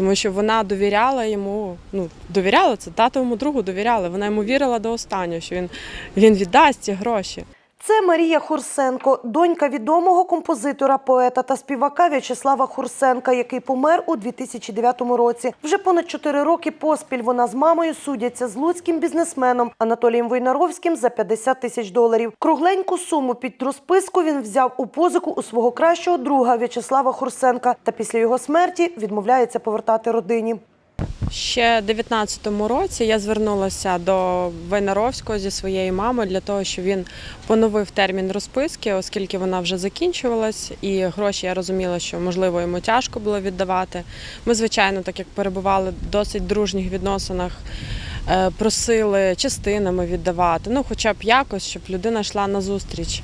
тому що вона довіряла йому. Ну довіряла це татовому другу довіряла. Вона йому вірила до останнього, що він, він віддасть ці гроші. Це Марія Хурсенко, донька відомого композитора, поета та співака В'ячеслава Хурсенка, який помер у 2009 році. Вже понад чотири роки поспіль вона з мамою судяться з луцьким бізнесменом Анатолієм Войнаровським за 50 тисяч доларів. Кругленьку суму під розписку він взяв у позику у свого кращого друга В'ячеслава Хурсенка та після його смерті відмовляється повертати родині. Ще в 19-му році я звернулася до Войнаровського зі своєю мамою для того, щоб він поновив термін розписки, оскільки вона вже закінчувалась, і гроші я розуміла, що можливо йому тяжко було віддавати. Ми, звичайно, так як перебували в досить дружніх відносинах, е, просили частинами віддавати, ну хоча б якось, щоб людина йшла на зустріч.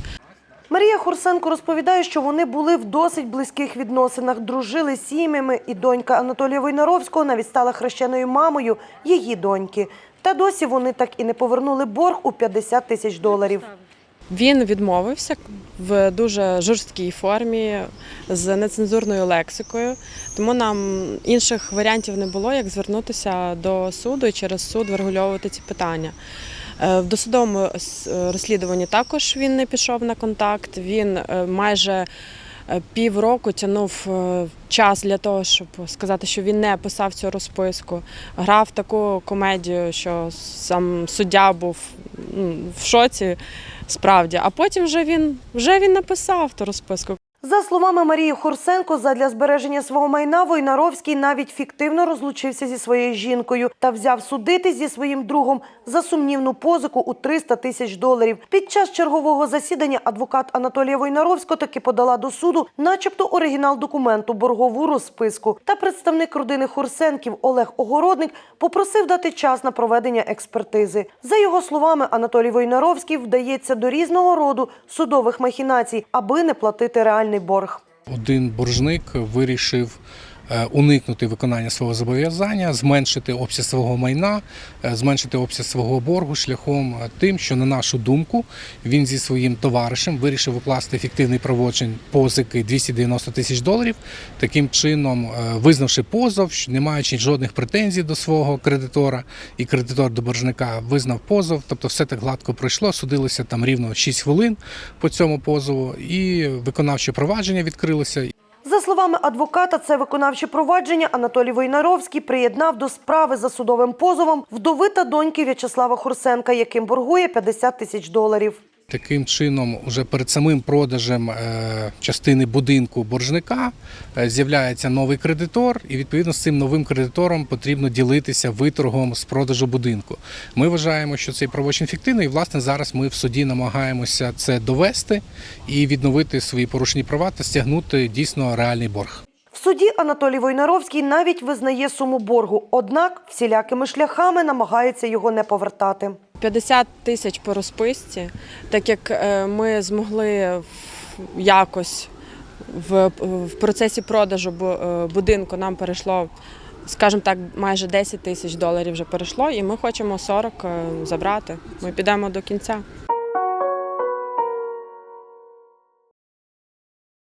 Марія Хурсенко розповідає, що вони були в досить близьких відносинах, дружили сім'ями, і донька Анатолія Войнаровського навіть стала хрещеною мамою її доньки. Та досі вони так і не повернули борг у 50 тисяч доларів. Він відмовився в дуже жорсткій формі з нецензурною лексикою, тому нам інших варіантів не було, як звернутися до суду і через суд врегульовувати ці питання. Е, В досудовому розслідуванні також він не пішов на контакт. Він е, майже е, півроку тягнув е, час для того, щоб сказати, що він не писав цю розписку. Грав таку комедію, що сам суддя був в шоці. Справді, а потім вже він вже він написав ту розписку. За словами Марії Хурсенко, задля збереження свого майна Войнаровський навіть фіктивно розлучився зі своєю жінкою та взяв судити зі своїм другом за сумнівну позику у 300 тисяч доларів. Під час чергового засідання адвокат Анатолія Войнаровського таки подала до суду, начебто, оригінал документу, боргову розписку. Та представник родини Хурсенків Олег Огородник попросив дати час на проведення експертизи. За його словами, Анатолій Войнаровський вдається до різного роду судових махінацій, аби не платити реальний борг. Один боржник вирішив уникнути виконання свого зобов'язання, зменшити обсяг свого майна, е, зменшити обсяг свого боргу шляхом е, тим, що на нашу думку він зі своїм товаришем вирішив укласти фіктивний правочин позики 290 тисяч доларів. Таким чином, е, визнавши позов, не маючи жодних претензій до свого кредитора, і кредитор до боржника визнав позов, тобто все так гладко пройшло. Судилося там рівно 6 хвилин по цьому позову, і виконавче провадження відкрилося. Словами адвоката, це виконавче провадження Анатолій Войнаровський приєднав до справи за судовим позовом вдови та доньки В'ячеслава Хурсенка, яким боргує 50 тисяч доларів. Таким чином, уже перед самим продажем е, частини будинку боржника е, з'являється новий кредитор, і відповідно з цим новим кредитором потрібно ділитися виторгом з продажу будинку. Ми вважаємо, що цей правочин фіктивний, і власне зараз ми в суді намагаємося це довести і відновити свої порушені права та стягнути дійсно реальний борг. В суді Анатолій Войнаровський навіть визнає суму боргу, однак всілякими шляхами намагається його не повертати. 50 тисяч по розписці, так як е, ми змогли якось в, процесі продажу е, будинку нам перейшло, скажімо так, майже 10 тисяч доларів вже перейшло, і ми хочемо 40 е, забрати. Ми підемо до кінця.